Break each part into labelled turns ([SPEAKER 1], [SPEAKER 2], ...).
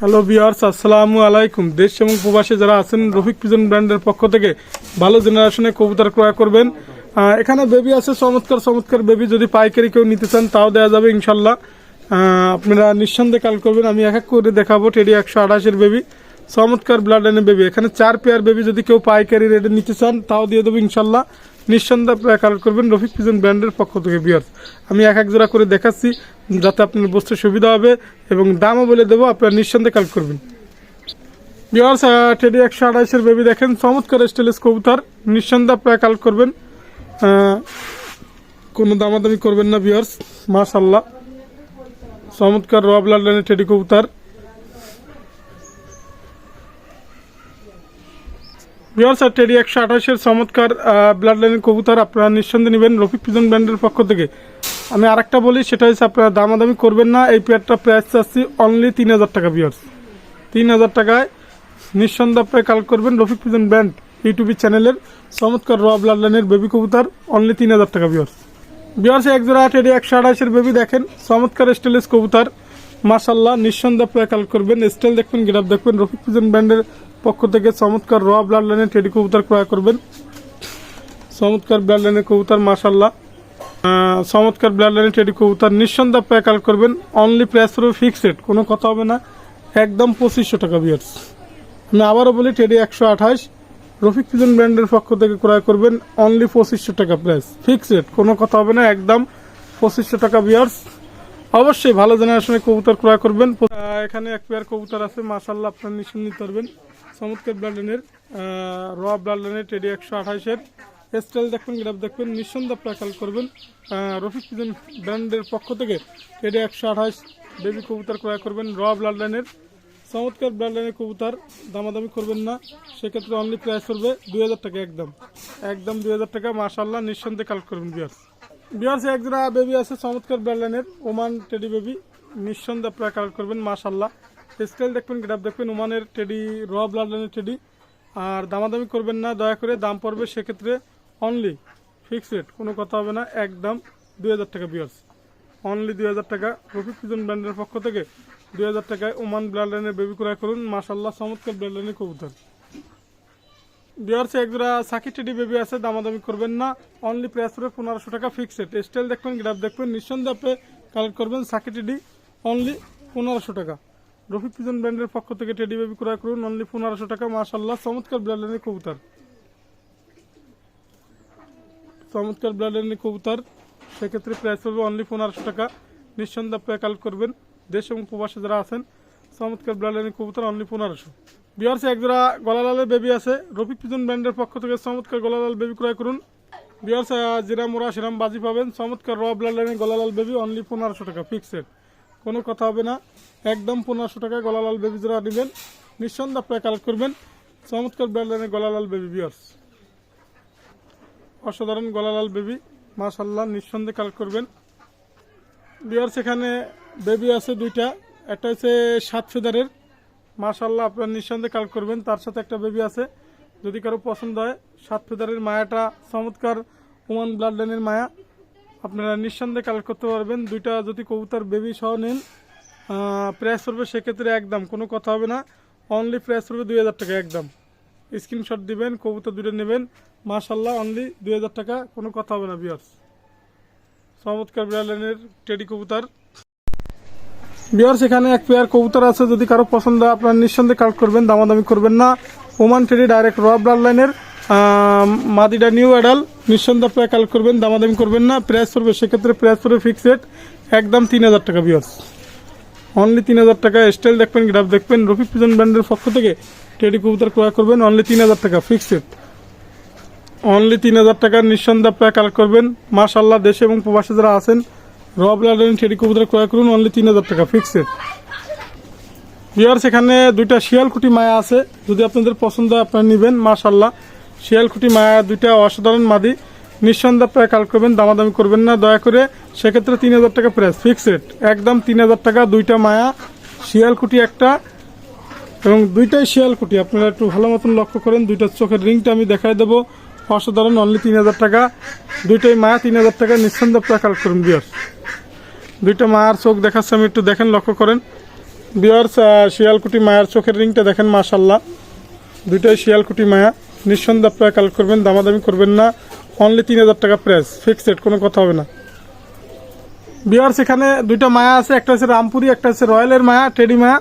[SPEAKER 1] Hello বিয়ার্স আসসালামু আলাইকুম দেশ এবং প্রবাসী যারা আছেন রফিক পিজন ব্র্যান্ডের পক্ষ থেকে ভালো জেনারেশনে কবুতর ক্রয় করবেন। এখানে বেবি আছে, চমৎকার চমৎকার বেবি যদি পাইকারি কেউ নিতে চান, তাও দেওয়া যাবে ইনশাল্লাহ। আপনারা নিঃসন্দেহে কাল করবেন। আমি এক এক করে দেখাবো। টেডি একশো আঠাশের বেবি চমৎকার ব্লাড লাইনের বেবি এখানে চার পেয়ার বেবি যদি কেউ পাইকারি রেটে নিতে চান, তাও দিয়ে দেবো ইনশাল্লাহ। নিঃসন্দেহে আপনারা কালেক্ট করবেন। রফিক পিজন ব্র্যান্ডের পক্ষ থেকে বিয়ার্স আমি এক এক জোড়া করে দেখাচ্ছি, যাতে আপনার বুঝতে সুবিধা হবে এবং দামও বলে দেবো, আপনারা নিঃসন্দেহে কালেক্ট করবেন। বিয়ার্স টেডি একশো আড়াইশের বেবি দেখেন, চমৎকার স্টেলেস কবুতর, নিঃসন্দেহে আপনারা কালেক্ট করবেন। কোনো দামাদামি করবেন না বিয়ার্স মাশাল্লাহ চমৎকার রব লাইনের টেডি কবুতর। বিয়ার্স আর টেডি একশো আঠাশের চমৎকার ব্লাড লাইনের কবুতর আপনারা নিঃসন্দেহে নেবেন রফিক পিজন ব্র্যান্ডের পক্ষ থেকে। আমি আরেকটা বলি, সেটা হচ্ছে আপনারা দামাদামি করবেন না, এই পেয়ারটা প্রাইস চাচ্ছি অনলি তিন হাজার টাকা বিয়ার্স তিন হাজার টাকায় নিঃসন্দেহে আপনারা কালেক্ট করবেন রফিক পিজন ব্র্যান্ড ইউটিউব চ্যানেলের চমৎকার র ব্লাড লাইনের বেবি কবুতর অনলি তিন হাজার টাকা বিয়ার্স বিয়ার্স এক জোড়া টেডি একশো আঠাশের বেবি দেখেন, চমৎকার স্টেলেস কবুতর। মাসাল্লাহ নিঃসন্দেহে আপনারা কালেক্ট করবেন। স্টাইল দেখবেন গ্রাফ দেখবেন রফিক পিজন ব্র্যান্ডের পক্ষ থেকে চমৎকার র ব্লাড লাইনের টেডি কবুতর ক্রয় করবেন। চমৎকার ব্লাড লাইনের কবুতর মাসাল্লাহ চমৎকার ব্লাড লাইনের টেডি কবুতর নিঃসন্দেহে কালেক্ট করবেন। অনলি প্রাইস হবে ফিক্সড কোনো কথা হবে না। একদম পঁচিশশো টাকা বিয়ার্স আমি আবারও বলি, টেডি একশো আঠাশ। রফিক পিজন ব্র্যান্ডের পক্ষ থেকে ক্রয় করবেন। অনলি পঁচিশশো টাকা প্রাইস ফিক্সড কোনো কথা হবে না। একদম পঁচিশশো টাকা বিয়ার্স অবশ্যই ভালো জেনারেশনের কবুতর ক্রয় করবেন। এখানে এক পেয়ার কবুতর আছে মাসাল্লাহ আপনার নিশ্চয় নিতে পারবেন চমৎকার ব্র্যান্ডের র ব্র্যান্ডের টেডি একশো আঠাশের। স্টাইল দেখবেন গ্রাফ দেখবেন, নিঃসন্দেহে আপনার কাল করবেন। রফিক পিজন ব্র্যান্ডের পক্ষ থেকে টেডি একশো আঠাশ বেবি কবুতর ক্রয় করবেন র ব্লাডলাইনের চমৎকার ব্র্যান্ডের কবুতর দামাদামি করবেন না, সেক্ষেত্রে অনলি প্রাইস করবে দুই হাজার টাকা একদম। একদম দুই হাজার টাকা মাশাল্লাহ নিঃসন্দেহে কালেক্ট করবেন বিয়ার্স বিয়ার্স একজোড়া বেবি আছে, চমৎকার ব্র্যান্ডের ওমান টেডি বেবি নিঃসন্দেহে আপনারা কালেক্ট করবেন মাশাল্লাহ স্টাইল দেখবেন গ্রাফ দেখবেন ওমানের টেডি র ব্লাড লাইনের টেডি আর দামাদামি করবেন না, দয়া করে দাম পড়বে সেক্ষেত্রে অনলি ফিক্সড রেট কোনো কথা হবে না, একদম দুই হাজার টাকা বিয়ার্স। অনলি দুই হাজার টাকা। রফিক পিজন ব্র্যান্ডের পক্ষ থেকে দুই হাজার টাকায় ওমান ব্লাড লাইনের বেবি ক্রয় করুন। মাসাল্লাহ চমৎকার ব্লাড লাইনের কবুতর। বিয়ার্সে একজোড়া সাকি টেডি বেবি আছে, দামাদামি করবেন না। অনলি প্রাইস পড়বে পনেরোশো টাকা ফিক্সড স্টাইল দেখবেন গ্রাফ দেখবেন নিঃসন্দেহে কালেক্ট করবেন সাকি টেডি অনলি পনেরোশো টাকা। রফিক পিজন ব্র্যান্ডের পক্ষ থেকে টেডি বেবি ক্রয় করুন অনলি পনেরোশো টাকা মাসাল্লাহ চমৎকার লাইনের কবুতর। চমৎকার লাইনের কবুতর, সেক্ষেত্রে প্রাইস হবে অনলি পনেরোশো টাকা। নিঃসন্দেহে আপনারা কালেক্ট করবেন, দেশ এবং প্রবাসে যারা আছেন, চমৎকার লাইনের কবুতর অনলি পনেরোশো। বিহার্সে একজোড়া গলালালের বেবি আছে, রফিক পিজন ব্র্যান্ডের পক্ষ থেকে চমৎকার গলালাল বেবি ক্রয় করুন। বিহার্সে জিরা মোড়া সিরাম বাজি পাবেন, চমৎকার র লাইনের গলালাল বেবি অনলি পনেরোশো টাকা ফিক্সড কোনো কথা হবে না। একদম পনেরোশো টাকায় গলালাল বেবি যারা নেবেন নিঃসন্দেহে আপনারা কালেক্ট করবেন। চমৎকার লাইনের গলালাল বেবি বিয়ার্স অসাধারণ গলালাল বেবি মাশাল্লাহ নিঃসন্দেহে কালেক্ট করবেন। বিয়ার সেখানে বেবি আছে দুইটা। একটা হচ্ছে সাত ফেদারের মাশাল্লাহ আপনার নিঃসন্দেহে কালেক্ট করবেন। তার সাথে একটা বেবি আছে। যদি কারও পছন্দ হয় সাত ফেদারের মায়াটা চমৎকার ওমান ব্লাড লাইনের মায়া। আপনারা নিঃসন্দেহে কালেক্ট করতে পারবেন। দুইটা যদি কবুতর বেবি সহ নেন প্রাইস পড়বে সেক্ষেত্রে একদম, কোনো কথা হবে না। অনলি প্রাইস পড়বে দুই হাজার টাকা, একদম। স্ক্রিনশট দিবেন, কবুতর দুটো নেবেন। মাশাল্লাহ অনলি দুই হাজার টাকা, কোনো কথা হবে না বিয়ার্স চমৎকার বিড়ালের টেডি কবুতর। বিয়ার্স এখানে এক পেয়ার কবুতর আছে, যদি কারও পছন্দ হয়, আপনার নিঃসন্দেহে কালেক্ট করবেন, দামাদামি করবেন না। ওমান টেডি ডাইরেক্ট রব ব্লাড লাইনের মাদিটা নিউ অ্যাডাল নিঃসন্দেহ আপনারা কালেক্ট করবেন, দামাদামি করবেন না প্রাইস পড়বে, সেক্ষেত্রে প্রাইস পড়বে ফিক্সড একদম তিন হাজার টাকা বিয়ার্স অনলি তিন হাজার টাকা স্টাইল দেখবেন গ্রাফ দেখবেন, রফিক পিজন ব্র্যান্ডের পক্ষ থেকে টেডি কবুতর ক্রয় করবেন অনলি তিন হাজার টাকা ফিক্সড অনলি তিন হাজার টাকার নিঃসন্দেহ আপনারা কালেক্ট করবেন মাশাল্লাহ দেশে এবং প্রবাসী যারা আছেন, রব লাডেন টেডি কবুতর ক্রয় করুন অনলি তিন হাজার টাকা ফিক্সড বিয়ার সেখানে দুইটা শিয়ালকুটি মায়া আছে, যদি আপনাদের পছন্দ হয়, আপনারা নেবেন মাশাল্লাহ শিয়ালকুটি মায়া দুইটা অসাধারণ মাদি। নিঃসন্দেহ প্রায় কালেক্ট করবেন, দামাদামি করবেন না। দয়া করে সেক্ষেত্রে তিন হাজার টাকা প্রাইস ফিক্সড একদম তিন হাজার টাকা, দুইটা মায়া, শিয়ালকুটি একটা এবং দুইটাই শিয়ালকুটি। আপনারা একটু ভালো মতন লক্ষ্য করেন, দুইটা চোখের রিংটা আমি দেখাই দেবো। অসাধারণ অনলি তিন হাজার টাকা। দুইটাই মায়া, তিন হাজার টাকা। নিঃসন্দেহে আপনারা কালেক্ট করুন বিয়ার দুইটা মায়ার চোখ দেখাচ্ছে, আমি একটু দেখেন, লক্ষ্য করেন। বিয়ার্স শিয়ালকুটি মায়ার চোখের রিংটা দেখেন মাশাল্লাহ দুইটাই শিয়ালকুটি মায়া। নিঃসন্দেহে আপনারা কালেক্ট করবেন, দামাদামি করবেন না। অনলি তিন হাজার টাকা প্রাইস ফিক্সড কোনো কথা হবে না। বিয়ার্স সেখানে দুইটা মায়া আছে, একটা হচ্ছে রামপুরি, একটা হচ্ছে রয়্যালের মায়া টেডি মায়া।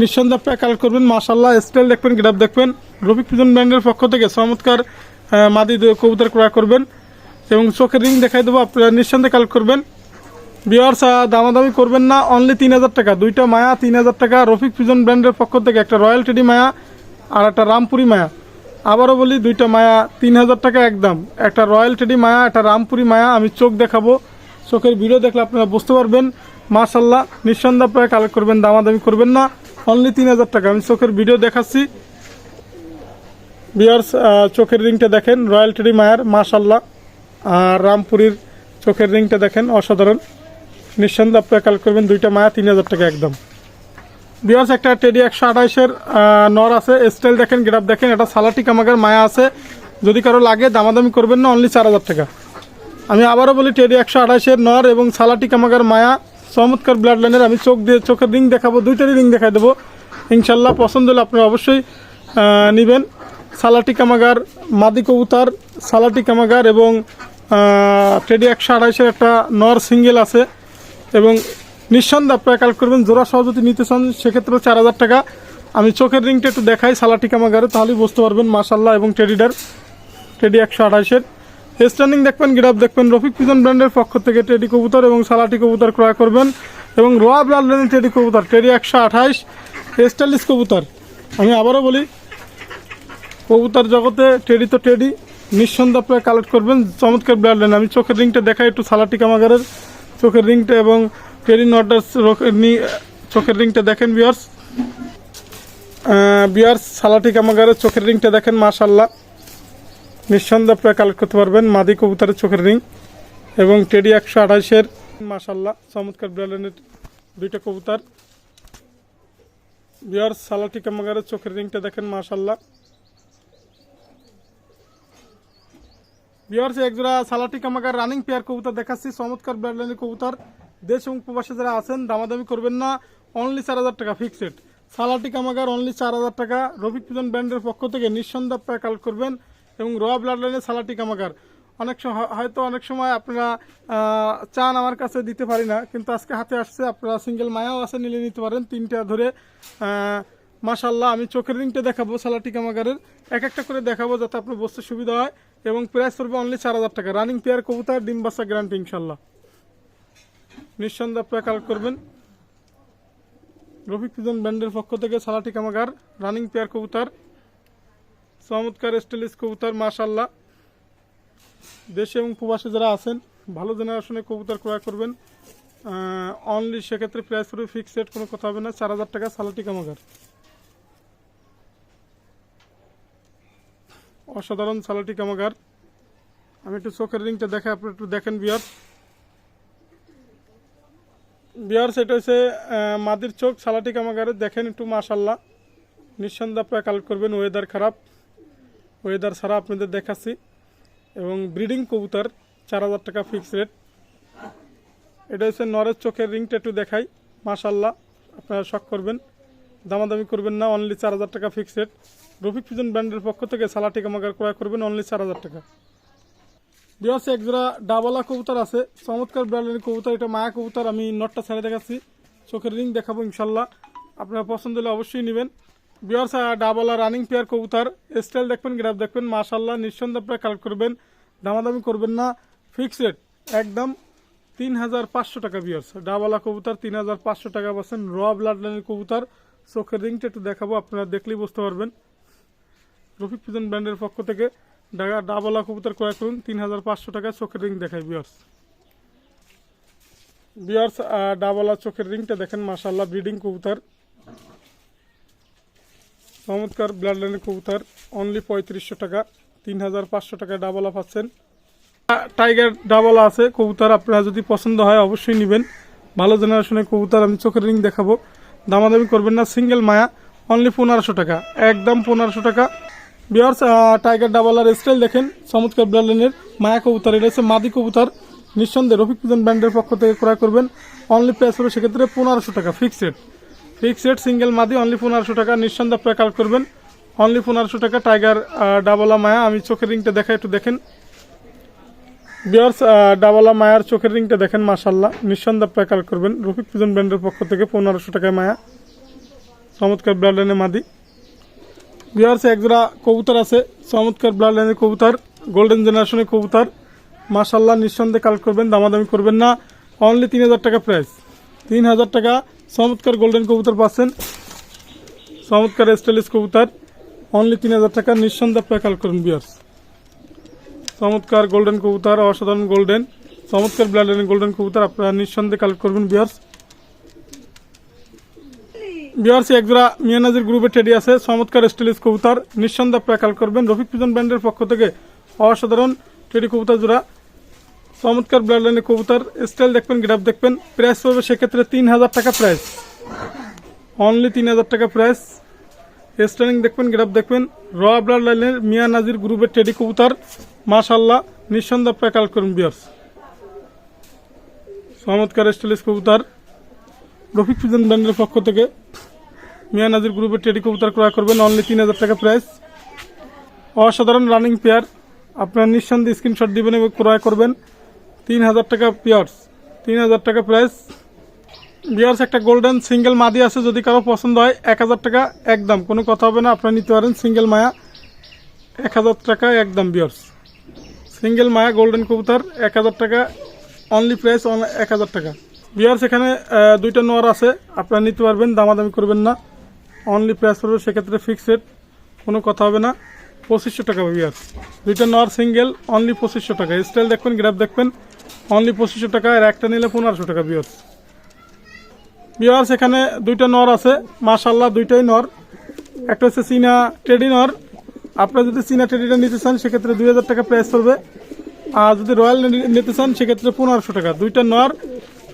[SPEAKER 1] নিঃসন্দেহে আপনারা কালেক্ট করবেন মাশাল্লাহ স্টাইল দেখবেন গ্রাফ দেখবেন। রফিক পিজন ব্র্যান্ডের পক্ষ থেকে চমৎকার মাদি কবুতর ক্রয় করবেন। এবং চোখের রিং দেখাই দেবো, আপনারা নিঃসন্দেহে কালেক্ট করবেন। বিয়ার্স দামাদামি করবেন না অনলি তিন হাজার টাকা। দুইটা মায়া, তিন হাজার টাকা, রফিক পিজন ব্র্যান্ডের পক্ষ থেকে একটা রয়্যাল টেডি মায়া আর একটা রামপুরি মায়া। আবারও বলি, দুইটা মায়া তিন হাজার টাকা একদম। একটা রয়্যাল টেডি মায়া, একটা রামপুরি মায়া, আমি চোখ দেখাবো। চোখের ভিডিও দেখলে আপনারা বুঝতে পারবেন। মাশাল্লাহ নিঃসন্দেহ আপনারা কালেক্ট করবেন, দামাদামি করবেন না। অনলি তিন হাজার টাকা। আমি চোখের ভিডিও দেখাচ্ছি। বিয়ার্স চোখের রিংটা দেখেন, রয়্যাল টেডি মায়ার মাশাল্লাহ আর রামপুরীর চোখের রিংটা দেখেন, অসাধারণ। নিঃসন্দেহ আপনারা কালেক্ট করবেন, দুইটা মায়া তিন হাজার টাকা একদম। বিয়ার্স একটা টেডি একশো আঠাইশের নর আছে। স্টাইল দেখেন গ্রাফ দেখেন, এটা সালাটি কামাগার মায়া আছে। যদি কারও লাগে, দামাদামি করবেন না অনলি চার হাজার টাকা। আমি আবারও বলি টেডি একশো আঠাইশের নর এবং সালাটি কামাগার মায়া। চমৎকার ব্লাড লাইনের আমি চোখ দিয়ে, চোখের রিং দেখাবো দুইটারই রিং দেখাই দেবো। ইনশাল্লাহ পছন্দ হলে আপনারা অবশ্যই নিবেন। সালাটি কামাগার মাদি কবুতার, সালাটি কামাগার এবং টেডি একশো আঠাইশের একটা নর সিঙ্গেল আছে। এবং নিঃসন্দেহে আপনারা কালেক্ট করবেন, জোড়া সহ যদি নিতে চান, সেক্ষেত্রে চার হাজার টাকা। আমি চোখের রিংটা একটু দেখাই, সালাটি কামাগারে, তাহলেই বুঝতে পারবেন মাশাল্লাহ এবং টেডিডার টেডি একশো আঠাইশের স্ট্যান্ডিং দেখবেন, গ্রাফ দেখবেন, রফিক পিজন ব্র্যান্ডের পক্ষ থেকে টেডি কবুতর এবং সালাটি কবুতর ক্রয় করবেন, এবং রোয়া ব্র্যান্ডের টেডি কবুতর, টেডি একশো আঠাইশ স্টাইলিশ কবুতর। আমি আবারও বলি, কবুতর জগতে টেডি তো টেডি, নিঃসন্দেহে আপনারা কালেক্ট করবেন, চমৎকার ব্র্যান্ড আমি চোখের রিংটা দেখাই, একটু সালাটি কামাগারের চোখের রিংটা এবং টেডি নটার চোখের রিংটা দেখেন বিয়ার্স বিয়ার্স সালাটি কামাগারের চোখের রিংটা দেখেন মাশাল্লাহ নিঃসন্দেহে আপনারা কালেক্ট করতে পারবেন মাদি কবুতরের চোখের রিং এবং টেডি একশো আঠাইশের মাশাল্লাহ চমৎকার ব্র্যান্ডের দুইটা কবুতর। বিয়ার্স সালাটি কামাগারের চোখের রিংটা দেখেন মাশাল্লাহ বিয়ার্স একজোড়া সালাটি কামাগার রানিং পেয়ার কবুতর দেখাচ্ছি, চমৎকার ব্র্যান্ডের কবুতর। দেশ এবং প্রবাসে যারা আছেন, দামাদামি করবেন না। অনলি চার হাজার টাকা ফিক্সড সালাটি কামাগার অনলি চার হাজার টাকা। রফিক পিজন ব্র্যান্ডের পক্ষ থেকে নিঃসন্দেহ আপনারা কালেক্ট করবেন এবং র ব্লাড লাইনে সালাটি কামাগার। অনেক সময় হয়তো অনেক সময় আপনারা চান আমার কাছে দিতে পারি না, কিন্তু আজকে হাতে আসছে। আপনারা সিঙ্গেল মায়াও আছে, নিলে নিতে পারেন। তিনটা ধরে মাশাল্লাহ আমি চোখের রিংটা দেখাবো সালাটি কামাগারের। এক একটা করে দেখাবো যাতে আপনার বসতে সুবিধা হয় এবং প্রাইস পড়বে অনলি চার হাজার টাকা। রানিং পেয়ার কবুতর, ডিম গ্যারান্টি ইনশাল্লাহ নিঃসন্দেহে আপনারা করবেন। রফিক পিজন ব্র্যান্ডের পক্ষ থেকে সালাটি কামাগার, রানিং পেয়ার কবুতর, চমৎকার স্টাইলিশ কবুতর মাশাল্লাহ দেশে এবং প্রবাসে যারা আছেন, ভালো জেনারেশনে কবুতর ক্রয় করবেন। অনলি সেক্ষেত্রে প্রাইস পড়বে ফিক্সড রেট কোনো কথা হবে না। চার হাজার টাকা সালাটি কামাগার। অসাধারণ সালাটি কামাগার। আমি একটু চোখের রিংটা দেখে আপনি একটু দেখেন বিয়ার বিয়ার সেটা আহ, মাদির চোখ সালাটি কামাগারে। দেখেন একটু মাশাল্লাহ নিঃসন্দেহে আপনারা কালেক্ট করবেন ওয়েদার খারাপ। ওয়েদার ছাড়া আপনাদের দেখাচ্ছি। এবং ব্রিডিং কবুতর চার হাজার টাকা ফিক্স রেট এটা হচ্ছে নরের চোখের রিংটা একটু দেখাই। মাশাল্লাহ আপনারা শখ করবেন। দামাদামি করবেন না অনলি চার হাজার টাকা ফিক্স রেট রফিক ফিজন ব্র্যান্ডের পক্ষ থেকে সালাটি কামাগার ক্রয় করবেন অনলি চার হাজার টাকা। বিয়াসে একজোড়া ডাবলা কবুতর আছে। চমৎকার ব্র্যান্ডের কবুতর, এটা মায়া কবুতর, আমি নটটা ছেড়ে দেখাচ্ছি। চোখের রিং দেখাবো ইনশাল্লাহ। আপনারা পছন্দ হলে অবশ্যই নেবেন। বিয়ার্স ডাবলা রানিং পেয়ার কবুতর। স্টাইল দেখবেন গ্রাফ দেখবেন মাশাল্লাহ নিঃসন্দেহে আপনারা কালেক্ট করবেন। দামাদামি করবেন না। ফিক্স রেট একদম তিন হাজার পাঁচশো টাকা বিয়ার্স ডাবলা কবুতর তিন হাজার পাঁচশো টাকা পাচ্ছেন। র ব্লাড লাইনের কবুতর। চোখের রিংটা একটু দেখাবো, আপনারা দেখলেই বুঝতে পারবেন। রফিক পিজন ব্র্যান্ডের পক্ষ থেকে ডাগা ডাবলা কবুতর ক্রয় করুন তিন হাজার পাঁচশো টাকায় চোখের রিং দেখায় বিয়ার্স বিয়ার্স ডাবলা চোখের রিংটা দেখেন মাশাল্লাহ ব্রিডিং কবুতর। চমৎকার ব্লাড লাইনের কবুতর অনলি পঁয়ত্রিশশো টাকা তিন হাজার পাঁচশো টাকায় ডাবলা পাচ্ছেন। টাইগার ডাবলা আছে, কবুতর আপনারা যদি পছন্দ হয় অবশ্যই নেবেন। ভালো জেনারেশনের কবুতর আমি চোখের রিং দেখাবো। দামাদামি করবেন না সিঙ্গেল মায়া অনলি পনেরোশো টাকা, একদম পনেরোশো টাকা। বিয়ার্স টাইগার ডাবলার স্টাইল দেখেন, চমৎকার ব্লাডেনের মায়া কবুতর। এটা হচ্ছে মাদি কবুতর। নিঃসন্দেহে রফিক পিজন ব্র্যান্ডের পক্ষ থেকে ক্রয় করবেন। অনলি প্রাইস হবে সেক্ষেত্রে পনেরোশো টাকা ফিক্সড ফিক্সড সিঙ্গেল মাদি অনলি পনেরোশো টাকা। নিঃসন্দেহ কাল করবেন। অনলি পনেরোশো টাকা টাইগার ডাবলা মায়া। আমি চোখের রিংটা দেখা একটু দেখেন। বিয়ার্স ডাবলা মায়ার চোখের রিংটা দেখেন মাশাল্লাহ নিঃসন্দেহ কাল করবেন। রফিক পিজন ব্র্যান্ডের পক্ষ থেকে পনেরোশো টাকায় মায়া। চমৎকার লাইনের মাদি। বিহার্স একজোড়া কবুতর আছে, চমৎকার ব্লাড লাইনের কবুতর গোল্ডেন জেনারেশনের কবুতর। মাশাল্লাহ নিঃসন্দেহে কাল করবেন, দামাদামি করবেন না। অনলি তিন হাজার টাকা প্রাইস তিন হাজার টাকা, চমৎকার গোল্ডেন কবুতর পাচ্ছেন। চমৎকার স্টাইলিশ কবুতর। অনলি তিন হাজার টাকা, নিঃসন্দেহে আপনারা কাল করবেন বিয়ার্স চমৎকার গোল্ডেন কবুতর, অসাধারণ গোল্ডেন চমৎকার ব্লাড লাইনের গোল্ডেন কবুতর আপনারা নিঃসন্দেহে কালেক্ট করবেন বিয়ার্স বিহারসি একজোড়া মিয়ানাজির গ্রুপে টেডি আছে। চমৎকার স্টাইলিশ কবুতর। নিঃসন্দেহ আপনারা কাল করবেন। রফিক পিজন ব্র্যান্ডের পক্ষ থেকে অসাধারণ টেডি কবুতর জোড়া। চমৎকার ব্লাড লাইনের কবুতর। স্টাইল দেখবেন, গ্রাফ দেখবেন। প্রাইস পড়বে সেক্ষেত্রে তিন হাজার টাকা প্রাইস অনলি তিন হাজার টাকা প্রাইস স্টাইলিং দেখবেন, গ্রাফ দেখবেন। র ব্লাড লাইনের মিয়া নাজির গ্রুপের টেডি কবুতর। মাশাল্লাহ নিঃসন্দেহ আপনারা কাল করুন বিয়ার্স চমৎকার স্টাইলিশ কবুতর। রফিক পিজন ব্র্যান্ডের পক্ষ থেকে মিয়া নাজির গ্রুপের টেডি কবুতর ক্রয় করবেন অনলি তিন হাজার টাকা প্রাইস অসাধারণ রানিং পেয়ার আপনার নিঃসন্দেহে স্ক্রিনশট দিবেন এবং ক্রয় করবেন। তিন হাজার টাকা পেয়ার্স তিন হাজার টাকা প্রাইস বিয়ার্স একটা গোল্ডেন সিঙ্গেল মাদি আছে, যদি কারও পছন্দ হয়, এক হাজার টাকা একদম। কোনো কথা হবে না, আপনারা নিতে পারেন সিঙ্গেল মায়া। এক হাজার টাকা একদম বিয়ার্স সিঙ্গেল মায়া গোল্ডেন কবুতর, এক হাজার টাকা অনলি প্রাইস এক হাজার টাকা। বিয়ার্স এখানে আহ, দুইটা নোয়ার আছে। আপনারা নিতে পারবেন দামাদামি করবেন না। অনলি প্রাইস পড়বে সেক্ষেত্রে ফিক্সড রেট কোনো কথা হবে না। পঁচিশশো টাকা বিয়ার্স। দুইটা নোয়ার সিঙ্গেল অনলি পঁচিশশো টাকা। স্টাইল দেখবেন গ্রাফ দেখবেন অনলি পঁচিশশো টাকা আর একটা নিলে পনেরোশো টাকা বিয়ার্স। বিয়ার্স সেখানে দুইটা নর আছে মাশাল্লাহ দুইটাই নর একটা হচ্ছে চীনা টেডি নর আপনারা যদি চীনা টেডিটা নিতে চান সেক্ষেত্রে দুই হাজার টাকা প্রাইস পড়বে। আর যদি রয়্যাল নিতে চান সেক্ষেত্রে পনেরোশো টাকা। দুইটা নর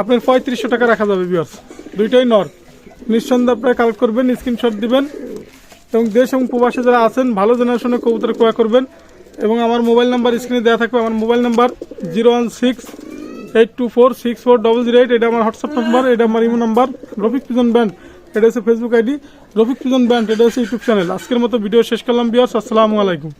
[SPEAKER 1] আপনার পঁয়ত্রিশশো টাকা রাখা যাবে বিয়ার্স দুইটাই নর। নিঃসন্দেহে আপনারা কালেক্ট করবেন স্ক্রিনশট দিবেন। এবং দেশ এবং প্রবাসে যারা আছেন, ভালো জেনারেশনের কবুতর ক্রয় করবেন। এবং আমার মোবাইল নাম্বার স্ক্রিনে দেওয়া থাকবে, আমার mobile number zero one six eight two four six four double zero eight. এটা আমার হোয়াটসঅ্যাপ নাম্বার, এটা আমার imo number. Rafiq pigeon band, এটা হচ্ছে Facebook ID Rafiq pigeon band, এটা হচ্ছে ইউটিউব চ্যানেল। আজকের মতো ভিডিও শেষ করলাম বিয়ার্স আসসালামু আলাইকুম।